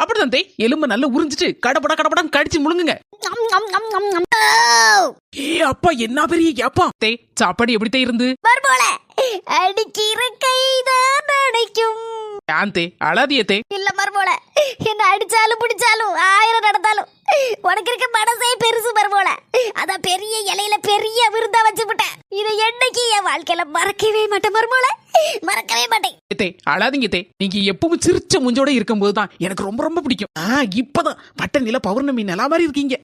அப்படிதான் தே எலும்ப நல்லா உறிஞ்சிட்டு கடப்படா கடப்படான்னு கடிச்சு முழுங்குங்க. ஏ அப்பா என்ன பெரிய ஏப்பா? தே சாப்பாடு எப்படி தே இருந்து? மருமோள அடிக்கிற கைதான் அடைக்கும் ஏன் தே அழாதிய தே. இல்ல மருமோள என்ன அடிச்சாலும் பிடிச்சாலும் ஆயிரம் நடந்தாலும். உனக்கு இருக்க மனசே பெருசு மருமோள அதான் பெரிய இலையில பெரிய விருந்தா வச்சுவிட்டேன் இதை என்னைக்கு என் வாழ்க்கையில மறக்கவே மாட்டேன் மருமோள மறக்கவே மாட்டேன். தே அழாதீங்க தே நீங்க எப்பவும் சிரிச்ச முஞ்சோட இருக்கும்போது தான் எனக்கு ரொம்ப ரொம்ப பிடிக்கும். ஆ இப்பதான். பட்ட நில பௌர்ணமி நிலா மாதிரி இருக்கீங்க.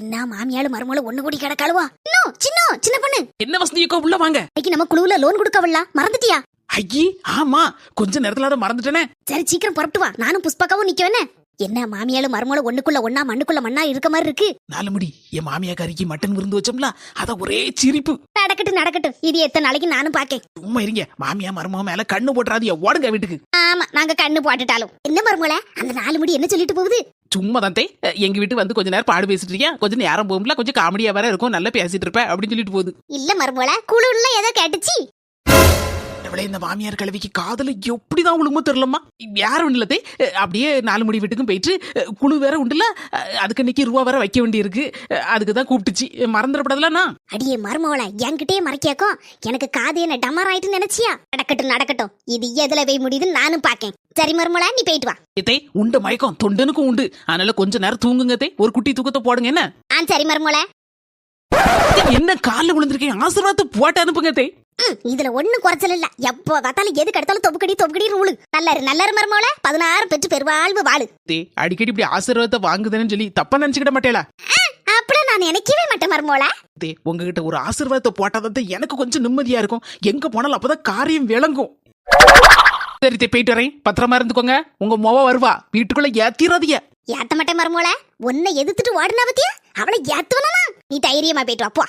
என்ன மாமியாலும் மருமோள ஒண்ணு கூடி கிடக்காளுவா? இன்னும் சின்ன சின்ன பொண்ணு. என்ன வசதி அக்கா உள்ள வாங்க. இன்னைக்கு நம்ம குழுவுல லோன் கொடுக்கவல்ல மறந்துட்டியா? ஐயே ஆமா. கொஞ்ச நேரத்துல அதை மறந்துட்டேனே. சரி சீக்கிரம் புறப்பட்டு வா. நானும் புஷ்பாக்காவும் நிக்கவேனே. என்ன மாமியாலும் மருமோள ஒண்ணுக்குள்ள ஒண்ணா மண்ணுக்குள்ள மண்ணா இருக்க மாதிரி இருக்கு? நாலு முடி. என் மாமியா கறிக்கு மட்டன் விருந்து வச்சோம்ல அத ஒரே சிரிப்பு. நடக்கட்டும் நடக்கட்டும். இது எத்தனை நாளைக்கு நானும் பாக்கேன் சும்மா இருங்க. மாமியா மருமக மேல கண்ணு போட்டுறாதீங்க. ஓடுங்க வீட்டுக்கு. ஆமா நாங்க கண்ணு போட்டுட்டாலும். என்ன மருமோள அந்த நாலு முடி என்ன சொல்லிட்டு போகுது? சும்மா தான் தே எங்க வீட்டு வந்து கொஞ்ச நேரம் பாடு பேசிட்டு இருக்கேன். கொஞ்சம் நேரம் போகும்ல கொஞ்சம் காமெடியா வேற இருக்கும். நல்லா பேசிட்டு இருப்பேன். அப்படின்னு சொல்லிட்டு போகுது. இல்ல மருமோள குழுல ஏதோ கேட்டுச்சு. அவளே இந்த மாமியார் கிழவிக்கு காதல எப்படிதான் ஒழுங்குமோ தெரியலம்மா யாரும் இல்லதே அப்படியே நாலு மணி வீட்டுக்கும் போயிட்டு குழு வேற உண்டுல அதுக்கு இன்னைக்கு ரூபா வேற வைக்க வேண்டியிருக்கு. அதுக்கு தான் கூப்பிட்டுச்சு. மறந்துடப்படாதுலண்ணா அடியே மருமோள என்கிட்டயே மறைக்காக்கும் எனக்கு காது என்ன டமர் ஆயிட்டு நினைச்சியா? நடக்கட்டும் நடக்கட்டும். இது எதுல போய் முடியுதுன்னு நானும் பாக்கேன். சரி மருமோள நீ போயிட்டு வா. தே உண்ட மயக்கம். தொண்டனுக்கும் உண்டு. அதனால கொஞ்ச நேரம் தூங்குங்க ஒரு குட்டி தூக்கத்தை போடுங்க என்ன? ஆ சரி மருமோள. தே, என்ன காலில் விழுந்திருக்கேன்? ஆசீர்வாதத்தை போட்டு அனுப்புங்க தே இதுல ஒண்ணும் குறைச்சல் இல்ல. எப்போ பார்த்தாலும் எதுக்கு எடுத்தாலும் தொப்புக்கடி தொப்புக்கடி ரூலு நல்லாரு நல்லாரு மருமோள பதினாறு பெற்று பெருவாழ்வு வாழு. அடிக்கடி இப்படி ஆசீர்வாதத்தை வாங்குதுன்னு சொல்லி தப்பா நினைச்சுக்கிட மாட்டேலா அப்படி நான் நினைக்கவே மாட்டேன் மருமோள தே உங்ககிட்ட ஒரு ஆசீர்வாதத்தை போட்டாதான் எனக்கு கொஞ்சம் நிம்மதியா இருக்கும். எங்க போனாலும் அப்பதான் காரியம் விளங்கும். சரி போயிட்டு வரேன். பத்திரமா இருந்துக்கோங்க. உங்க மொவ வருவா. வீட்டுக்குள்ள ஏத்திராதீங்க. ஏத்த மாட்டேன் மருமோள உன்னை எதிர்த்துட்டு ஓடுனா பத்தியா? அவளை ஏத்துவனா நீ தைரியமா போயிட்டு வா போ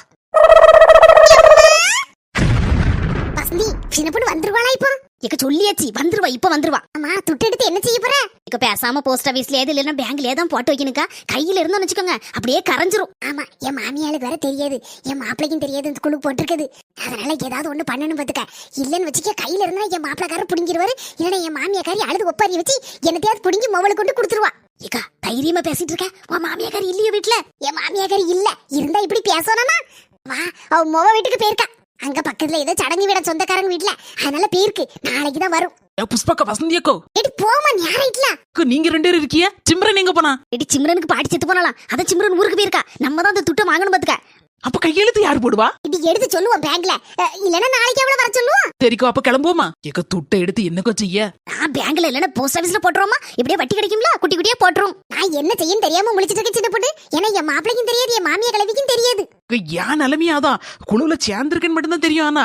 வசந்தி சின்ன பொண்ணு வந்துருவாளா இப்போ? இக்க சொல்லியாச்சு வந்துருவா இப்ப வந்துருவா. ஆமா துட்டு எடுத்து என்ன செய்ய போற? இக்க பேசாம போஸ்ட் ஆபீஸ்ல ஏது இல்லைன்னா பேங்க்ல ஏதோ போட்டு வைக்கணுக்கா? கையில இருந்தோம்னு வச்சுக்கோங்க அப்படியே கரைஞ்சிரும். ஆமா என் மாமியாளுக்கு வேற தெரியாது. என் மாப்பிளைக்கும் தெரியாது இந்த குழு போட்டிருக்குது. அதனால ஏதாவது ஒண்ணு பண்ணணும் பாத்துக்க. இல்லன்னு வச்சுக்க கையில இருந்தா என் மாப்பிளக்காரர் புடிங்கிருவாரு. இல்லைன்னா என் மாமியாக்காரி அழுது ஒப்பாரி வச்சு என்னத்தையாவது புடிங்கி மொபைல கொண்டு கொடுத்துருவா. ஏக்கா தைரியமா பேசிட்டு இருக்க. உன் மாமியாக்காரி இல்லையோ வீட்ல? என் மாமியாக்காரி இல்ல. இருந்தா இப்படி பேசணும்னா வா அவ மொவ வீட்டுக்கு போயிருக்கா. அங்க பக்கத்துல ஏதோ சடங்கு வீட சொந்தக்காரங்க வீட்ல அதனால போயிருக்கு நாளைக்கு தான் வரும். ஏ, புஷ்பாக்கா வசந்தியக்கோ. எடி போமா ஞாயிற்றுல அக்கா, நீங்க ரெண்டு பேரும் இருக்கிய? சிம்ரன் எங்க போனா? எடி சிம்ரனுக்கு பாடி செத்து போனலாம் அத சிம்ரன் ஊருக்கு போயிருக்கா. நம்ம தான் அந்த துட்டை வாங்கணும் பாத்துக்க. அப்ப கையெழுத்து யார் போடுவா? இடி எடுத்து சொல்லுவோம் பேங்க்ல. அஹ், இல்லன்னா நாளைக்கு அவள வர சொல்லுவோம் சரிக்கோ அப்ப கிளம்புவோமா? எக்க துட்டை எடுத்து என்னக்கோ செய்ய? நான் பேங்க்ல இல்லன்னா போஸ்ட் ஆபீஸ்ல போட்டுருவோமா? இப்படியே வட்டி கிடைக்கும்ல? குட்டி குட்டியா போட்டுரும். நான் என்ன செய்யன்னு தெரியாம முழிச்சிட்டு இருக்க சின்ன பொண்ணு. ஏன்னா என் மாப்பிளைக்கும் தெரியாது என் மாமியா கிழவிக்கும் தெரியாது. அக்கா, என் நிலைமையாதான் குழுல சேர்ந்திருக்கேன்னு மட்டும்தான் தெரியும் ஆனா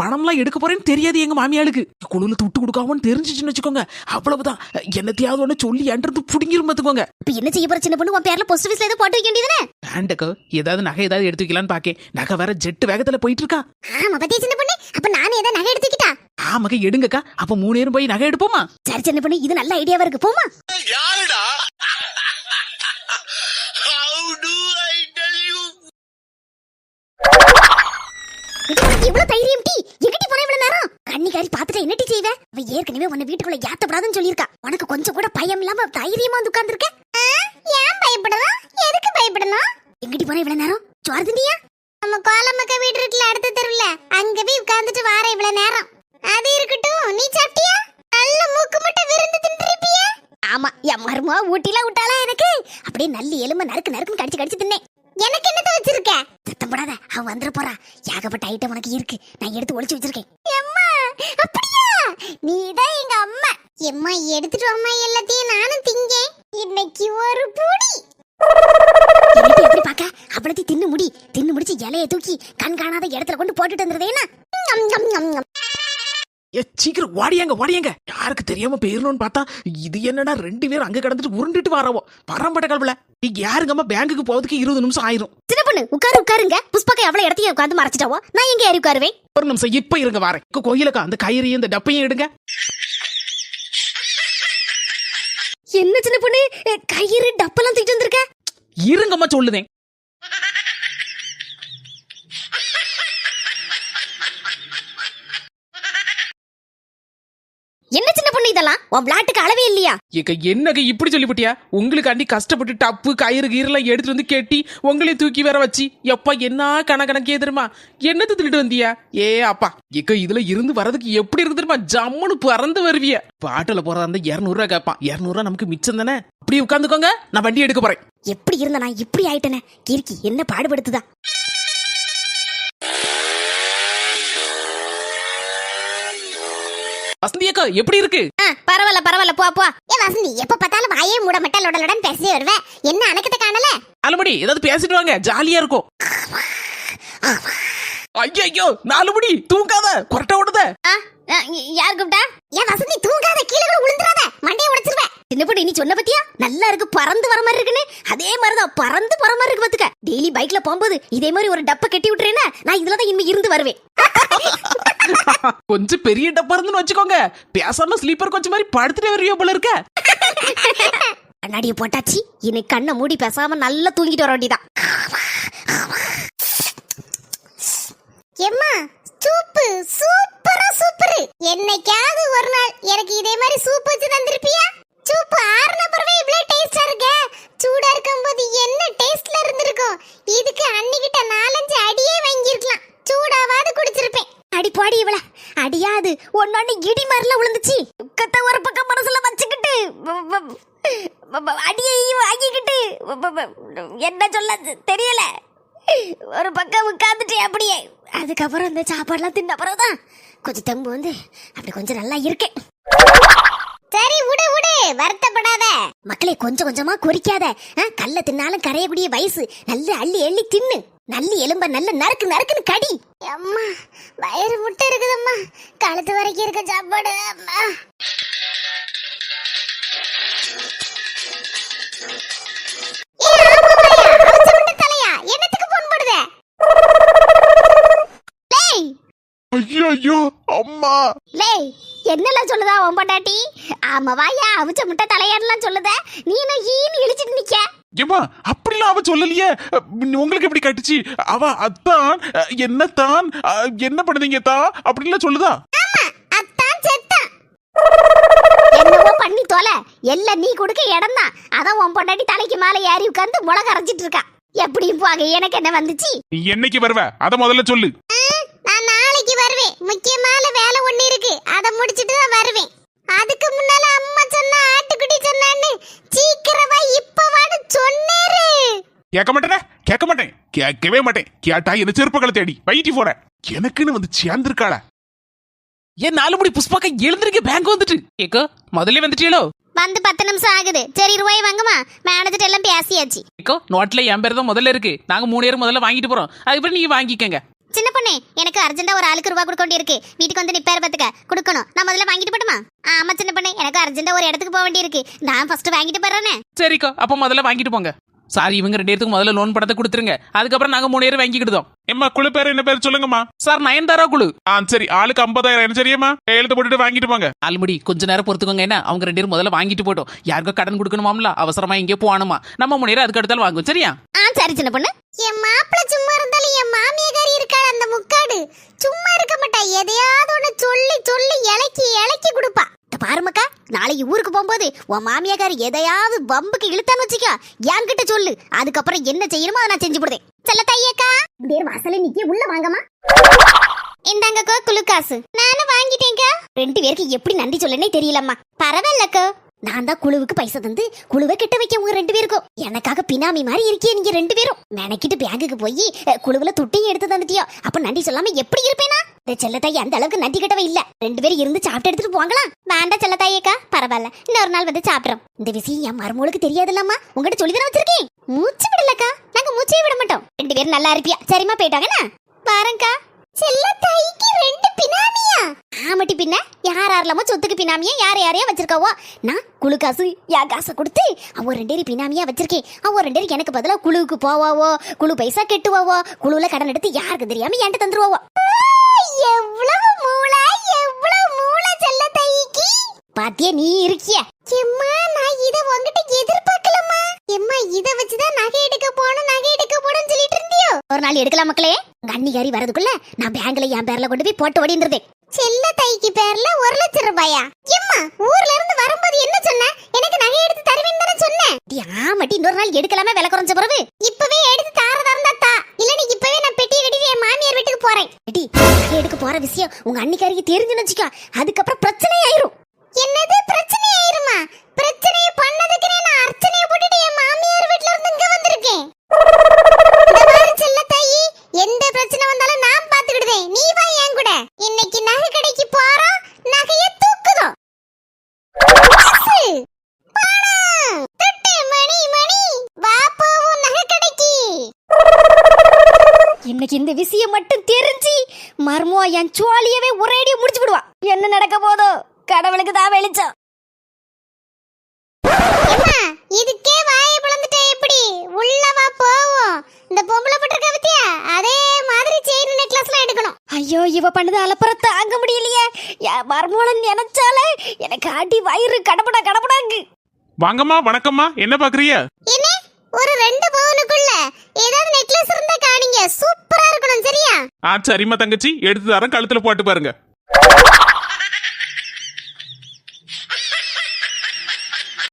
பணம்லாம் எடுக்க போறேன்னு தெரியாது எங்க மாமியாளுக்கு. குழுல துட்டு கொடுக்காமன்னு தெரிஞ்சிச்சுன்னு வச்சுக்கோங்க. அவ்வளவுதான். என்னத்தையாவது ஒண்ணு சொல்லி என்றது புடிங்கிரும் பாத்துக்கோங்க. இப்ப என்ன செய்ய போற சின்ன பொண்ணு? உன் பேர்ல போஸ்ட் ஆபீஸ்ல ஏதோ போட்டு வைக்க வேண்டியதுனே வேண்டக்கோ ஏதாவது நகை ஏதாவது எடுத்து வைக்கலான்னு பாக்கேன். நகை வேற ஜெட்டு வேகத்துல போயிட்டு இருக்கா ஆமா பத்திய சின்ன பொண்ணு? அப்ப நானே ஏதோ நகை எடுத்துக்கிட்டா ஆமாக்கா எடுங்கக்கா. அப்ப மூணு நேரம் போய் நகை எடுப்போமா? சரி சின்ன பொண்ணு இது நல்ல ஐடியாவா இருக்கு. போமா யாருடா? இவ்வளவு தைரியம் டி. எங்கடி போன இவ்வளவு நேரம்? கண்ணி பாத்துட்டா என்ன டி செய்வ? அவ ஏற்கனவே உன்னை வீட்டுக்குள்ள ஏத்தப்படாதுன்னு சொல்லியிருக்கா. உனக்கு கொஞ்சம் கூட பயம் இல்லாம தைரியமா வந்து உட்கார்ந்துருக்க? ஏன் பயப்படலாம் எதுக்கு பயப்படணும்? எங்கடி போன இவ்வளவு நேரம்? சுவார்த்தியா நம்ம கோலமக்க வீடு இருக்குல்ல அடுத்த தெருவுல. அங்க போய் உட்கார்ந்துட்டு வார இவ்வளவு நேரம். அது இருக்கட்டும். நீ சாப்பிட்டியா? நல்ல மூக்கு மட்டும் விருந்து தின்றிருப்பியா. ஆமா என் மருமா ஊட்டிலாம் விட்டாளா எனக்கு? அப்படியே நல்ல எலும்பு நறுக்கு நறுக்குன்னு கடிச்சு கடிச்சு தின்னேன். எனக்கு என்னத்த வச்சிருக்க? சத்தம் போடாத அவன் வந்துட போறா. ஏகப்பட்ட ஐட்டம் உனக்கு இருக்கு. நான் எடுத்து ஒளிச்சு வச்சிருக்கேன். அம்மா அப்படியா? நீ தான் எங்க அம்மா. எம்மா எடுத்துட்டு அம்மா எல்லாத்தையும் நானும் திங்கேன். இன்னைக்கு ஒரு புடி. எப்படி பாக்க அவ்வளத்தையும் தின்னு முடி. தின்னு முடிச்சு இலைய தூக்கி கண் காணாத இடத்துல கொண்டு போட்டுட்டு வந்துருதேனா ஏ சீக்கிரம் ஓடியாங்க ஓடியாங்க யாருக்கு தெரியாம போயிடணும்னு பார்த்தா இது என்னடா ரெண்டு பேரும் அங்க கடந்துட்டு உருண்டுட்டு வரவோ. பரம்பட்ட கல்வில நீங்க யாருங்கம்மா பேங்குக்கு போறதுக்கு இருபது நிமிஷம் ஆயிரும். சின்ன பொண்ணு உட்காரு உட்காருங்க. புஷ்பாக்கை எவ்வளவு இடத்தையும் உட்காந்து மறைச்சிட்டாவோ? நான் எங்க ஏறி உட்காருவேன்? ஒரு நிமிஷம் இப்ப இருங்க வரேன். கோயிலுக்கா அந்த கயிறையும் இந்த டப்பையும் எடுங்க. என்ன சின்ன பொண்ணு? கயிறு டப்பெல்லாம் தூக்கிட்டு வந்திருக்க? இருங்கம்மா சொல்லுதேன். என்ன சின்ன பொண்ணு இதெல்லாம்? உன் விளாட்டுக்கு அளவே இல்லையா? ஏக்க என்னங்க இப்படி சொல்லிவிட்டியா? உங்களுக்கு அண்டி கஷ்டப்பட்டு டப்பு கயிறு கீரெல்லாம் எடுத்துட்டு வந்து கெட்டி உங்களையும் தூக்கி வேற வச்சு. எப்பா என்ன கணக்கணக்கே தெரியுமா? என்னத்தை திருட்டு வந்தியா? ஏ அப்பா ஏக்க இதுல இருந்து வர்றதுக்கு எப்படி இருக்கு தெரியுமா? ஜம்முன்னு பறந்து வருவிய. பாட்டுல போறதா இருந்தா இரநூறுவா கேட்பான் இரநூறுவா நமக்கு மிச்சம் தானே? அப்படியே உட்காந்துக்கோங்க நான் வண்டி எடுக்க போறேன். எப்படி இருந்த நான் இப்படி ஆயிட்டேனே. கிறுக்கி என்ன பாடுபடுத்துதா? வசந்தி அக்கா எப்படி இருக்கு? பரவாயில்ல பரவாயில்ல போ போ. ஏ வசந்தி எப்ப பார்த்தாலும் வாயே மூட மட்டல் உடலுடன் பேசி வருவே. என்ன அணக்கத்தை காணல? நாலுமணி ஏதாவது பேசிட்டு வாங்க ஜாலியா இருக்கும். ஐயோ நாலுமணி தூங்காத கொரட்டை விடுத யார் கூப்பிட்டா? ஏன் வசந்தி தூங்காத கீழே கூட விழுந்துறாத மண்டையை உடைச்சிருவேன் சின்ன பொண்ணு நீ சொன்ன பத்தியா? நல்லா இருக்கு பறந்து வர மாதிரி இருக்குன்னு. அதே மாதிரிதான் பறந்து போற மாதிரி இருக்கு பாத்துக்க. டெய்லி பைக்ல போகும்போது இதே மாதிரி ஒரு டப்ப கட்டி விட்டுறேன்னா நான் இதுல தான் இனிமே இருந்து வருவேன். கொஞ்சம் பெரிய டப்பா இருந்துன்னு வச்சுக்கோங்க. பேசாம ஸ்லீப்பர் கொஞ்சம் மாதிரி படுத்துட்டே வருவியோ போல இருக்க. கண்ணாடியை போட்டாச்சு. இனி கண்ணை மூடி பேசாம நல்லா தூங்கிட்டு வர வேண்டியதான் எம்மா சூப்பு சூப்பரா சூப்பர். என்னைக்காவது ஒரு நாள் எனக்கு இதே மாதிரி சூப் வச்சு தந்திருப்பியா? சூப்பு ஆறுன பிறவே இவ்வளவு டேஸ்டா இருக்க? சூடா இருக்கும்போது என்ன டேஸ்ட்ல இருந்திருக்கும் இதுக்கு அன்னிக்கிட்ட நாலஞ்சு அடியே வாங்கியிருக்கலாம். சூடாவாது குடிச்சிருப்பேன். அடி பாடி இவள. அடியாது ஒன்னொன்னு இடி மாதிரில விழுந்துச்சு கத்த ஒரு பக்கம் மனசுல வச்சுக்கிட்டு அடியையும் வாங்கிக்கிட்டு என்ன சொல்ல தெரியல. ஒரு பக்கம் உட்காந்துட்டு அப்படியே. அதுக்கப்புறம் இந்த சாப்பாடுலாம் தின்ன அப்புறம் தான் கொஞ்சம் தெம்பு வந்து அப்படி கொஞ்சம் நல்லா இருக்கேன். வருத்தப்படாத. மக்களே கொஞ்சம் கொஞ்சமா குறிக்காத கல்ல தின்னாலும் கரையக்கூடிய வயசு. நல்ல அள்ளி அள்ளி தின்னு. நல்ல எலும்ப நல்ல நறுக்கு நறுக்குன்னு கடி. அம்மா வயிறு முட்டை இருக்குதம்மா. கழுத்து வரைக்கும் இருக்க சாப்பாடு அம்மா. என்னத்துக்கு போன் போடுத? லேய் ஐயோ அம்மா. லேய் என்னெல்லாம் சொல்லுதா உன் பொண்டாட்டி? ஆமா வாயா அவிச்ச முட்டை தலையாடலாம் சொல்லுத. நீ என்ன ஈன்னு இழிச்சிட்டு நிக்க ஏமா அப்படிலாம் அவ சொல்லலையே. உங்களுக்கு எப்படி கட்டுச்சு? அவ அத்தான் என்னத்தான் என்ன பண்ணுதீங்க தான் அப்படின்லாம் சொல்லுதா? என்னவோ பண்ணி தொலை. எல்லாம் நீ கொடுக்க இடம் தான். அதான் உன் பொண்டாட்டி தலைக்கு மேல ஏறி உட்கார்ந்து முளக அரைச்சிட்டு இருக்கா. எப்படியும் போக எனக்கு என்ன வந்துச்சு? நீ என்னைக்கு வருவ? அத முதல்ல சொல்லு. நான் நாளைக்கு வருவேன். முக்கியமான வேலை ஒண்ணு இருக்கு. அதை முடிச்சிட்டு தான் வருவேன். அதுக்கு முன்னால அம்மா சொன்ன ஆட்டுக்குட்டி சொன்னான்னு சீக்கிரமா இப்ப வாடு சொன்னேரு. கேட்க மாட்டேனே? கேட்க மாட்டேன். கேட்கவே மாட்டேன். கேட்டா என்ன செருப்புகளை தேடி? வைட்டி போற. எனக்குன்னு வந்து சேர்ந்திருக்காள. ஏன் நாலுமணி புஷ்பாக்கா எழுந்திருக்க பேங்க் வந்துட்டு? ஏக்கோ முதல்ல வந்துட்டீங்களோ வந்து பத்து நிமிஷம் ஆகுது. சரி ரூபாய் வாங்குமா? மேனேஜர் எல்லாம் பேசியாச்சு. ஏக்கோ நோட்ல என் பேர் தான் முதல்ல இருக்கு. நாங்க மூணு பேரும் முதல்ல வாங்கிட்டு போறோம். அதுக்கப்புறம் நீங்க வாங்கிக்கங்க. சின்ன எனக்கு அர்ஜென்ட்டா ஒரு ஆளுக்கு ரூபா கொடுக்க வேண்டியிருக்கு. வீட்டுக்கு வந்து நிப்பாரு பாத்துக்க. கொடுக்கணும். நான் முதல்ல வாங்கிட்டு போட்டுமா? ஆமா சின்ன பொண்ணு எனக்கு அர்ஜென்ட்டா ஒரு இடத்துக்கு போக வேண்டியிருக்கு. நான் ஃபர்ஸ்ட் வாங்கிட்டு போறேனே சரிக்கா அப்ப முதல்ல வாங்கிட்டு போங்க. சாரி இவங்க ரெண்டு பேருக்கு முதல்ல லோன் பணத்தை கொடுத்துருங்க. அதுக்கப்புறம் நாங்க மூணு பேரும் வாங்கிக்கிடுதோம் எம்மா குழு பேர் என்ன பேர் சொல்லுங்கம்மா? சார் நயன்தாரா குழு. ஆ சரி ஆளுக்கு ஐம்பதாயிரம் என்ன சரியாம்மா கையெழுத்து போட்டுட்டு வாங்கிட்டு போங்க. ஆல்மடி கொஞ்ச நேரம் பொறுத்துக்கோங்க என்ன? அவங்க ரெண்டு பேரும் முதல்ல வாங்கிட்டு போட்டோம். யாருக்கோ கடன் கொடுக்கணுமாம்ல? அவசரமா எங்கேயோ போகணுமா? நம்ம மூணு பேரும் அதுக்கு அடுத்தாலும் வாங்குவோம் சரியா? ஆ சரி சின்ன பொண்ணு. என் மாப்பிள சும்மா இருந்தாலும் என் மாமியக்காரி இருக்காள் அந்த முக்காடு. சும்மா இருக்க மாட்டா. எதையாவது ஒண்ணு சொல்லி சொல்லி இலக்கி இலக்கி கொடுப்பா. பாருமக்கா நாளைக்கு ஊருக்கு போகும்போது உன் மாமியாக்காரி எதையாவது பம்புக்கு இழுத்தான்னு வச்சுக்கோ. என்கிட்ட சொல்லு. அதுக்கப்புறம் என்ன செய்யணுமோ அதை நான் செஞ்சு போடுவேன். செல்ல தையக்கா. பேர் வாசல்ல நிக்க உள்ள வாங்கம்மா. இந்தாங்கக்கா குளுக்காசு நானும் வாங்கிட்டேங்க ரெண்டு பேருக்கு எப்படி நன்றி சொல்லனே தெரியலம்மா. பரவாயில்லக்கா. நான் தான் குழுவுக்கு பைசா தந்து குழுவை கிட்ட வைக்க உங்க ரெண்டு பேருக்கும். எனக்காக பினாமி மாதிரி இருக்கே நீங்க ரெண்டு பேரும். மெனக்கிட்டு பேங்குக்கு போய் குழுவுல துட்டையும் எடுத்து தந்துட்டியோ. அப்ப நன்றி சொல்லாம எப்படி இருப்பேனா? செல்லத்தாய் அந்த அளவுக்கு நன்றி இல்ல. ரெண்டு பேரும் இருந்து சாப்பிட்டு எடுத்துட்டு போங்களாம். வேண்டாம் செல்லத்தாயேக்கா. பரவாயில்ல. இன்னொரு நாள் வந்து சாப்பிடுறோம். இந்த விஷயம் என் மருமகளுக்கு தெரியாதுல்லம்மா. உங்ககிட்ட சொல்லி தானே வச்சிருக்கேன். மூச்சு விடலக்கா. நாங்க மூச்சே விட மாட்டோம். ரெண்டு பேரும் நல்லா இருப்பியா? சரிம்மா போயிட்டாங்கண்ணா பாருங்கக்கா. செல்லத்தாய்க்கு ரெண்டு பினாமியா. ஆமாட்டி பின்ன யார் யாரெல்லாமோ சொத்துக்கு பினாமியா யார் யாரையா வச்சிருக்காவோ. நான் குழு காசு யா காசை கொடுத்து அவ ரெண்டு பேரும் பினாமியா வச்சிருக்கேன். அவ ரெண்டு பேரும் எனக்கு பதிலா குழுவுக்கு போவாவோ குழு பைசா கெட்டுவாவோ குழுவில் கடன் எடுத்து யாருக்கு தெரியாம என்கிட்ட தந்துருவாவோ. எவ்வளவு மூளை எவ்வளவு மூளை செல்ல தைக்கு பாத்தியா நீ இருக்கிய? எம்மா நான் இத உன்கிட்ட எதிர்பார்க்கலமா எம்மா இத வச்சுதான் நகை எடுக்க போணும் நகை எடுக்க போணும்னு சொல்லிட்டு இருந்தியோ? ஒரு நாள் எடுக்கலாம் மக்களே. உங்க அண்ணிகாரி வரதுக்குள்ள நான் பேங்க்ல என் பேர்ல கொண்டு போய் போட்டு ஓடின்றது செல்ல தைக்கு பேர்ல ஒரு லட்சம் ரூபாயா? எம்மா ஊர்ல இருந்து வரும்போது என்ன சொன்ன? எனக்கு நகை எடுத்து தருவேன்னு தானே சொன்னேன் ஆமாட்டி இன்னொரு நாள் எடுக்கலாமே விலை குறைஞ்ச பிறகு. இப்பவே எடுத்து தாரதா இருந்தா தா. இல்ல நீ இப்பவே நான் பெட்டியை கட்டிட்டு என் மாமியார் வீட்டுக்கு போறேன். நகை எடுக்க போற விஷயம் உங்க அன்னிக்காரிக்கு தெரிஞ்சுன்னு வச்சுக்கோ. அதுக்கப்புறம் பிரச்சனை ஆயிரும் என்னது பிரச்சனை ஆயிருமா பிரச்சனையை பண்ணதுக்கு நான் அர்ச்சனையை போட்டுட்டு என் மாமியார் வீட்ல இருந்து இங்க வந்திருக்கேன் இந்த மாதிரி செல்ல தாயி எந்த பிரச்சனை வந்தாலும் நான் பாத்துக்கிடுவேன் நீ வா என் கூட இன்னைக்கு நகை கடைக்கு போறோம் நகைய தூக்குதோம் பணம்! துட்டு, மணி மணி வா போவோம் நகை கடைக்கு இன்னைக்கு இந்த விஷயம் மட்டும் தெரிஞ்சு மர்மோ என் சோழியவே ஒரேடியா முடிச்சு விடுவா. என்ன நடக்க போதோ? கடவுளுக்கு தான் வெளிச்சம். இதுக்கே வாயை பிளந்துட்டே எப்படி? உள்ளவா போவோம். இந்த பொம்பளை போட்டிருக்க பத்தியா? அதே மாதிரி செயின் நெக்லஸ்லாம் எடுக்கணும். ஐயோ இவ பண்ணது அலப்பறம் தாங்க முடியலையே. மர்மோளன் நினைச்சாலே எனக்கு அடி வயிறு கடப்படா கடப்படாங்கு வாங்கம்மா வணக்கம்மா. என்ன பாக்குறீங்க? என்ன ஒரு ரெண்டு பவுனுக்குள்ள ஏதாவது நெக்லஸ் இருந்தா காணிங்க. சூப்பரா இருக்கணும் சரியா? ஆ சரிம்மா தங்கச்சி. எடுத்து தரேன் கழுத்துல போட்டு பாருங்க.